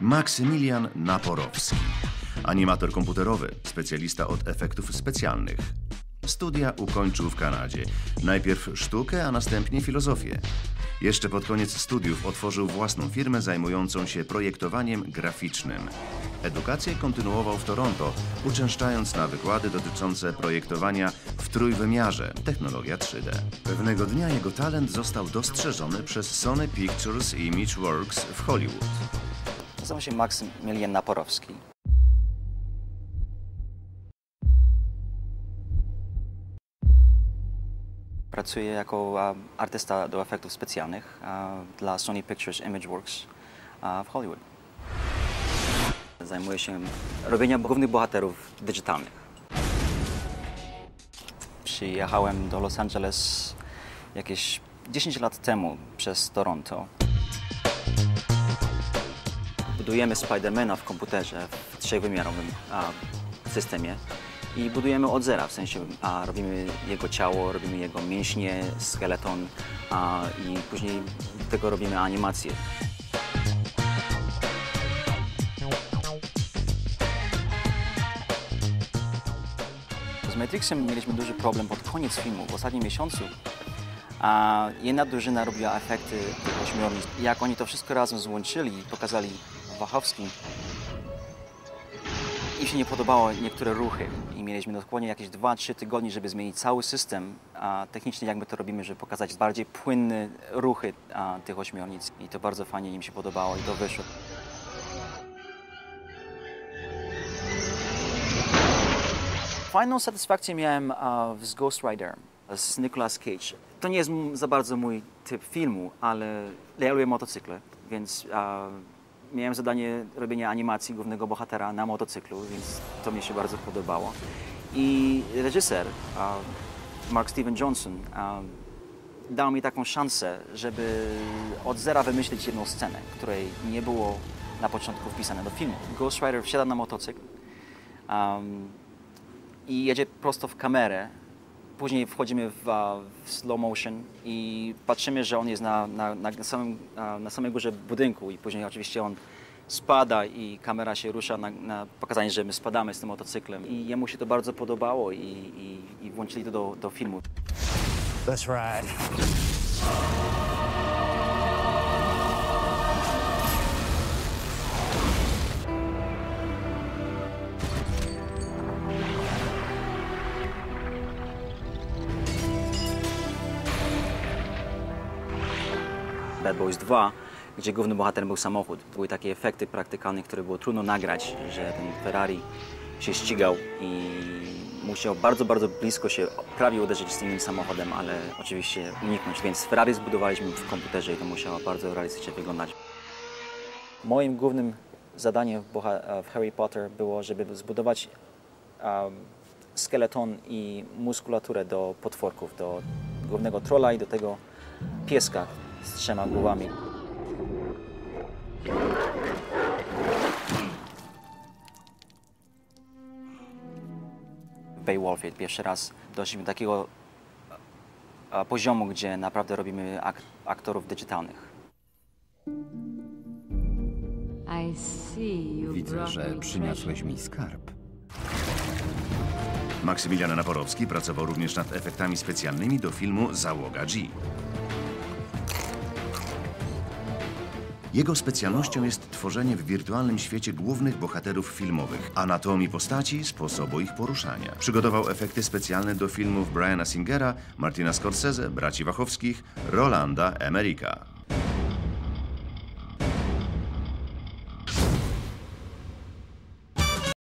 Maksymilian Naporowski. Animator komputerowy, specjalista od efektów specjalnych. Studia ukończył w Kanadzie. Najpierw sztukę, a następnie filozofię. Jeszcze pod koniec studiów otworzył własną firmę zajmującą się projektowaniem graficznym. Edukację kontynuował w Toronto, uczęszczając na wykłady dotyczące projektowania w trójwymiarze, technologia 3D. Pewnego dnia jego talent został dostrzeżony przez Sony Pictures Image Works w Hollywood. Nazywam się Maksymilian Naporowski. Pracuję jako artysta do efektów specjalnych dla Sony Pictures Image Works a, w Hollywood. Zajmuję się robieniem głównych bohaterów digitalnych. Przyjechałem do Los Angeles jakieś 10 lat temu przez Toronto. Budujemy Spidermana w komputerze w trzechwymiarowym systemie i budujemy od zera, w sensie a, robimy jego ciało, robimy jego mięśnie, skeleton a, i później tego robimy animację. Z Matrixem mieliśmy duży problem pod koniec filmu, w ostatnim miesiącu. A jedna drużyna robiła efekty tych ośmiornic. Jak oni to wszystko razem złączyli i pokazali Wachowskim, im się nie podobało niektóre ruchy i mieliśmy dokładnie jakieś 2-3 tygodnie, żeby zmienić cały system a technicznie, jak my to robimy, żeby pokazać bardziej płynne ruchy a, tych ośmiornic. I to bardzo fajnie im się podobało i to wyszło. Fajną satysfakcję miałem z Ghost Rider z Nicolas Cage. To nie jest za bardzo mój typ filmu, ale ja lubię motocykle, więc miałem zadanie robienia animacji głównego bohatera na motocyklu, więc to mi się bardzo podobało. I reżyser Mark Steven Johnson dał mi taką szansę, żeby od zera wymyślić jedną scenę, której nie było na początku wpisane do filmu. Ghost Rider wsiada na motocykl um, i jedzie prosto w kamerę. Później wchodzimy w, w slow motion i patrzymy, że on jest na, na, na, samym, na samej górze budynku i później oczywiście on spada i kamera się rusza na, na pokazanie, że my spadamy z tym motocyklem. I jemu się to bardzo podobało i, i, i włączyli to do, do filmu. Let's ride. Bad Boys 2, gdzie głównym bohaterem był samochód. Były takie efekty praktykalne, które było trudno nagrać, że ten Ferrari się ścigał i musiał bardzo, bardzo blisko się prawie uderzyć z innym samochodem, ale oczywiście uniknąć. Więc Ferrari zbudowaliśmy w komputerze i to musiało bardzo realistycznie wyglądać. Moim głównym zadaniem w, Harry Potter było, żeby zbudować um, skeleton i muskulaturę do potworków, do głównego trolla i do tego pieska z trzema głowami. W Beowulfie pierwszy raz doszliśmy do takiego poziomu, gdzie naprawdę robimy ak- aktorów digitalnych. Widzę, że przyniosłeś mi skarb. Maksymilian Naporowski pracował również nad efektami specjalnymi do filmu Załoga G. Jego specjalnością jest tworzenie w wirtualnym świecie głównych bohaterów filmowych, anatomii postaci, sposobu ich poruszania. Przygotował efekty specjalne do filmów Briana Singera, Martina Scorsese, braci Wachowskich, Rolanda Emerika.